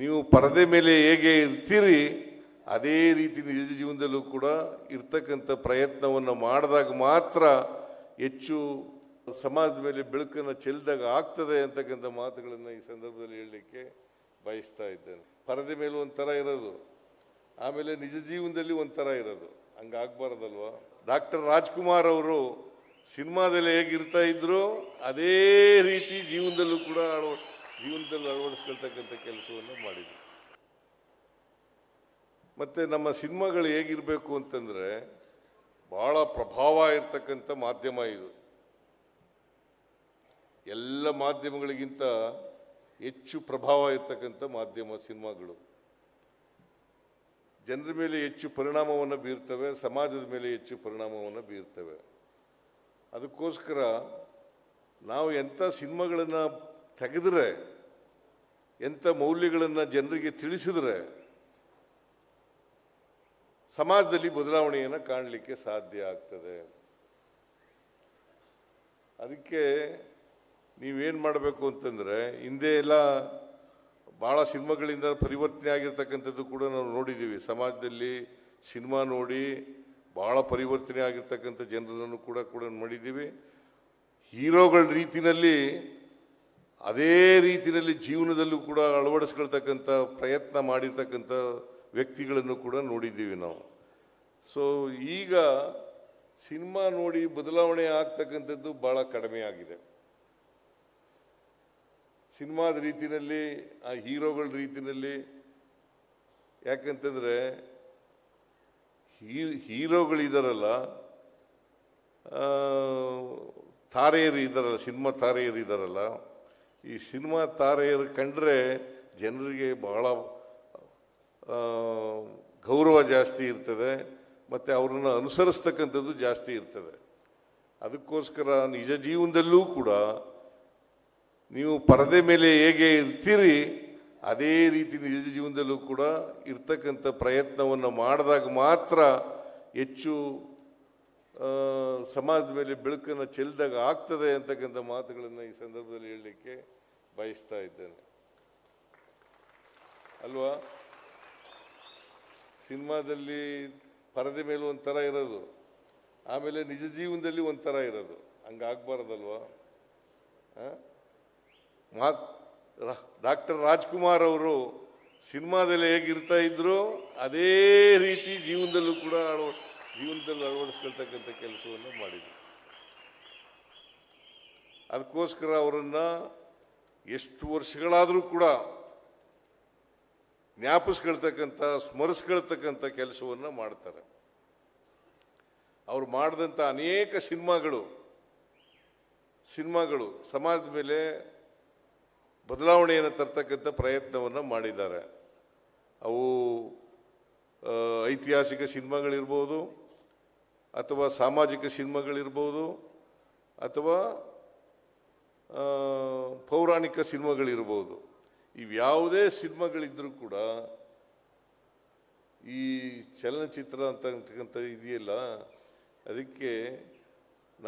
ನೀವು ಪರದೆ ಮೇಲೆ ಹೇಗೆ ಇರ್ತೀರಿ, ಅದೇ ರೀತಿ ನಿಜ ಜೀವನದಲ್ಲೂ ಕೂಡ ಇರ್ತಕ್ಕಂಥ ಪ್ರಯತ್ನವನ್ನು ಮಾಡಿದಾಗ ಮಾತ್ರ ಹೆಚ್ಚು ಸಮಾಜದ ಮೇಲೆ ಬೆಳಕನ್ನು ಚೆಲ್ಲಿದಾಗ ಆಗ್ತದೆ ಅಂತಕ್ಕಂಥ ಮಾತುಗಳನ್ನು ಈ ಸಂದರ್ಭದಲ್ಲಿ ಹೇಳಲಿಕ್ಕೆ ಬಯಸ್ತಾ ಇದ್ದೇನೆ. ಪರದೆ ಮೇಲೆ ಒಂಥರ ಇರೋದು, ಆಮೇಲೆ ನಿಜ ಜೀವನದಲ್ಲಿ ಒಂಥರ ಇರೋದು. ಹಂಗಾಗಬಾರ್ದಲ್ವ? ಡಾಕ್ಟರ್ ರಾಜ್ಕುಮಾರ್ ಅವರು ಸಿನಿಮಾದಲ್ಲಿ ಹೇಗಿರ್ತಾ ಇದ್ರು, ಅದೇ ರೀತಿ ಜೀವನದಲ್ಲೂ ಕೂಡ ಜೀವನದಲ್ಲಿ ಅಳವಡಿಸ್ಕೊಳ್ತಕ್ಕಂಥ ಕೆಲಸವನ್ನು ಮಾಡಿದ್ರು. ಮತ್ತೆ ನಮ್ಮ ಸಿನಿಮಾಗಳು ಹೇಗಿರಬೇಕು ಅಂತಂದರೆ ಭಾಳ ಪ್ರಭಾವ ಇರ್ತಕ್ಕಂಥ ಮಾಧ್ಯಮ ಇದು. ಎಲ್ಲ ಮಾಧ್ಯಮಗಳಿಗಿಂತ ಹೆಚ್ಚು ಪ್ರಭಾವ ಇರ್ತಕ್ಕಂಥ ಮಾಧ್ಯಮ ಸಿನಿಮಾಗಳು. ಜನರ ಮೇಲೆ ಹೆಚ್ಚು ಪರಿಣಾಮವನ್ನು ಬೀರ್ತವೆ, ಸಮಾಜದ ಮೇಲೆ ಹೆಚ್ಚು ಪರಿಣಾಮವನ್ನು ಬೀರ್ತವೆ. ಅದಕ್ಕೋಸ್ಕರ ನಾವು ಎಂಥ ಸಿನಿಮಾಗಳನ್ನು ತೆಗೆದ್ರೆ ಎಂಥ ಮೌಲ್ಯಗಳನ್ನು ಜನರಿಗೆ ತಿಳಿಸಿದ್ರೆ ಸಮಾಜದಲ್ಲಿ ಬದಲಾವಣೆಯನ್ನು ಕಾಣಲಿಕ್ಕೆ ಸಾಧ್ಯ ಆಗ್ತದೆ. ಅದಕ್ಕೆ ನೀವೇನು ಮಾಡಬೇಕು ಅಂತಂದರೆ, ಹಿಂದೆ ಎಲ್ಲ ಭಾಳ ಸಿನಿಮಾಗಳಿಂದ ಪರಿವರ್ತನೆ ಆಗಿರ್ತಕ್ಕಂಥದ್ದು ಕೂಡ ನಾವು ನೋಡಿದ್ದೀವಿ ಸಮಾಜದಲ್ಲಿ ಸಿನಿಮಾ ನೋಡಿ ಭಾಳ ಪರಿವರ್ತನೆ ಆಗಿರ್ತಕ್ಕಂಥ ಜನರನ್ನು ಕೂಡ ಕೂಡ ಮಾಡಿದ್ದೀವಿ ಹೀರೋಗಳ ರೀತಿನಲ್ಲಿ ಅದೇ ರೀತಿಯಲ್ಲಿ ಜೀವನದಲ್ಲೂ ಕೂಡ ಅಳವಡಿಸ್ಕೊಳ್ತಕ್ಕಂಥ ಪ್ರಯತ್ನ ಮಾಡಿರ್ತಕ್ಕಂಥ ವ್ಯಕ್ತಿಗಳನ್ನು ಕೂಡ ನೋಡಿದ್ದೀವಿ ನಾವು. ಸೊ ಈಗ ಸಿನಿಮಾ ನೋಡಿ ಬದಲಾವಣೆ ಆಗ್ತಕ್ಕಂಥದ್ದು ಭಾಳ ಕಡಿಮೆ ಆಗಿದೆ. ಸಿನಿಮಾದ ರೀತಿಯಲ್ಲಿ, ಆ ಹೀರೋಗಳ ರೀತಿಯಲ್ಲಿ ಯಾಕಂತಂದರೆ ಹೀ, ಹೀರೋಗಳಿದಾರಲ್ಲ ತಾರೆಯರು ಇದ್ದಾರಲ್ಲ ಸಿನಿಮಾ ತಾರೆಯರು ಇದ್ದಾರಲ್ಲ ಈ ಸಿನಿಮಾ ತಾರೆಯರು ಕಂಡ್ರೆ ಜನರಿಗೆ ಬಹಳ ಗೌರವ ಜಾಸ್ತಿ ಇರ್ತದೆ, ಮತ್ತು ಅವ್ರನ್ನ ಅನುಸರಿಸ್ತಕ್ಕಂಥದ್ದು ಜಾಸ್ತಿ ಇರ್ತದೆ. ಅದಕ್ಕೋಸ್ಕರ ನಿಜ ಜೀವನದಲ್ಲೂ ಕೂಡ ನೀವು ಪರದೆ ಮೇಲೆ ಹೇಗೆ ಇರ್ತೀರಿ, ಅದೇ ರೀತಿ ನಿಜ ಜೀವನದಲ್ಲೂ ಕೂಡ ಇರ್ತಕ್ಕಂಥ ಪ್ರಯತ್ನವನ್ನು ಮಾಡಿದಾಗ ಮಾತ್ರ ಹೆಚ್ಚು ಸಮಾಜದ ಮೇಲೆ ಬೆಳಕನ್ನು ಚೆಲ್ಲಿದಾಗ ಆಗ್ತದೆ ಅಂತಕ್ಕಂಥ ಮಾತುಗಳನ್ನು ಈ ಸಂದರ್ಭದಲ್ಲಿ ಹೇಳಲಿಕ್ಕೆ ಬಯಸ್ತಾ ಇದ್ದೇನೆ. ಅಲ್ವಾ? ಸಿನಿಮಾದಲ್ಲಿ ಪರದೆ ಮೇಲೆ ಒಂಥರ ಇರೋದು. ಆಮೇಲೆ ನಿಜ ಜೀವನದಲ್ಲಿ ಒಂಥರ ಇರೋದು. ಹಂಗಾಗಬಾರ್ದಲ್ವಾ? ರಾ- ಡಾಕ್ಟರ್ ರಾಜ್ಕುಮಾರ್ ಅವರು ಸಿನಿಮಾದಲ್ಲಿ ಹೇಗಿರ್ತಾ ಇದ್ರು, ಅದೇ ರೀತಿ ಜೀವನದಲ್ಲೂ ಕೂಡ ಜೀವನದಲ್ಲಿ ಅಳವಡಿಸ್ಕೊಳ್ತಕ್ಕಂಥ ಕೆಲಸವನ್ನು ಮಾಡಿದ್ರು. ಅದಕ್ಕೋಸ್ಕರ ಅವರನ್ನು ಎಷ್ಟು ವರ್ಷಗಳಾದರೂ ಕೂಡ ಜ್ಞಾಪಿಸ್ಕೊಳ್ತಕ್ಕಂಥ, ಸ್ಮರಿಸ್ಕೊಳ್ತಕ್ಕಂಥ ಕೆಲಸವನ್ನು ಮಾಡ್ತಾರೆ. ಅವರು ಮಾಡಿದಂಥ ಅನೇಕ ಸಿನಿಮಾಗಳು ಸಿನಿಮಾಗಳು ಸಮಾಜದ ಮೇಲೆ ಬದಲಾವಣೆಯನ್ನು ತರ್ತಕ್ಕಂಥ ಪ್ರಯತ್ನವನ್ನು ಮಾಡಿದ್ದಾರೆ. ಅವು ಐತಿಹಾಸಿಕ ಸಿನಿಮಾಗಳಿರ್ಬೋದು ಅಥವಾ ಸಾಮಾಜಿಕ ಸಿನಿಮಾಗಳಿರ್ಬೋದು ಅಥವಾ ಪೌರಾಣಿಕ ಸಿನಿಮಾಗಳಿರ್ಬೋದು. ಇವ್ಯಾವುದೇ ಸಿನಿಮಾಗಳಿದ್ದರೂ ಕೂಡ ಈ ಚಲನಚಿತ್ರ ಅಂತಕ್ಕಂಥ ಇದೆಯಲ್ಲ, ಅದಕ್ಕೆ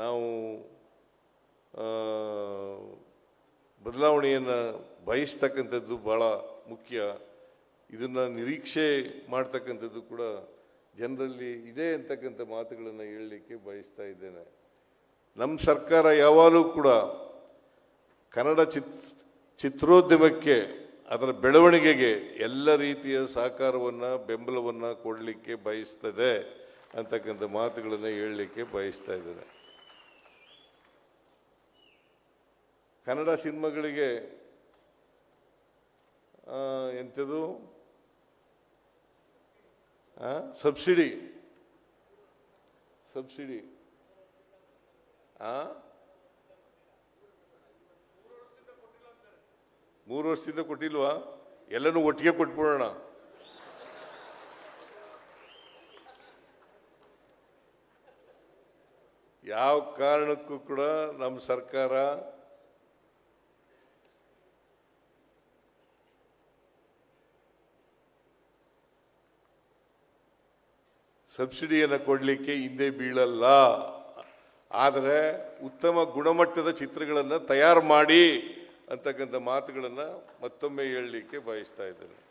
ನಾವು ಬದಲಾವಣೆಯನ್ನು ಬಯಸ್ತಕ್ಕಂಥದ್ದು ಭಾಳ ಮುಖ್ಯ. ಇದನ್ನು ನಿರೀಕ್ಷೆ ಮಾಡ್ತಕ್ಕಂಥದ್ದು ಕೂಡ ಜನರಲ್ಲಿ ಇದೆ ಅಂತಕ್ಕಂಥ ಮಾತುಗಳನ್ನು ಹೇಳಲಿಕ್ಕೆ ಬಯಸ್ತಾ ಇದ್ದೇನೆ. ನಮ್ಮ ಸರ್ಕಾರ ಯಾವಾಗಲೂ ಕೂಡ ಕನ್ನಡ ಚಿತ್, ಚಿತ್ರೋದ್ಯಮಕ್ಕೆ ಅದರ ಬೆಳವಣಿಗೆಗೆ ಎಲ್ಲ ರೀತಿಯ ಸಹಕಾರವನ್ನು, ಬೆಂಬಲವನ್ನು ಕೊಡಲಿಕ್ಕೆ ಬಯಸ್ತದೆ ಅಂತಕ್ಕಂಥ ಮಾತುಗಳನ್ನು ಹೇಳಲಿಕ್ಕೆ ಬಯಸ್ತಾ ಇದ್ದೇನೆ. ಕನ್ನಡ ಸಿನಿಮಾಗಳಿಗೆ ಎಂಥದು? ಎಂಥದ್ದು ಸಬ್ಸಿಡಿ. ಸಬ್ಸಿಡಿ. ಮೂರು ವರ್ಷದಿಂದ ಕೊಟ್ಟಿಲ್ವಾ? ಎಲ್ಲನೂ ಒಟ್ಟಿಗೆ ಕೊಟ್ಬಿಡೋಣ. ಯಾವ ಕಾರಣಕ್ಕೂ ಕೂಡ ನಮ್ಮ ಸರ್ಕಾರ ಸಬ್ಸಿಡಿಯನ್ನು ಕೊಡಲಿಕ್ಕೆ ಹಿಂದೆ ಬೀಳಲ್ಲ. ಆದರೆ ಉತ್ತಮ ಗುಣಮಟ್ಟದ ಚಿತ್ರಗಳನ್ನು ತಯಾರು ಮಾಡಿ ಅಂತಕ್ಕಂಥ ಮಾತುಗಳನ್ನು ಮತ್ತೊಮ್ಮೆ ಹೇಳಲಿಕ್ಕೆ ಬಯಸ್ತಾ ಇದ್ದೇನೆ.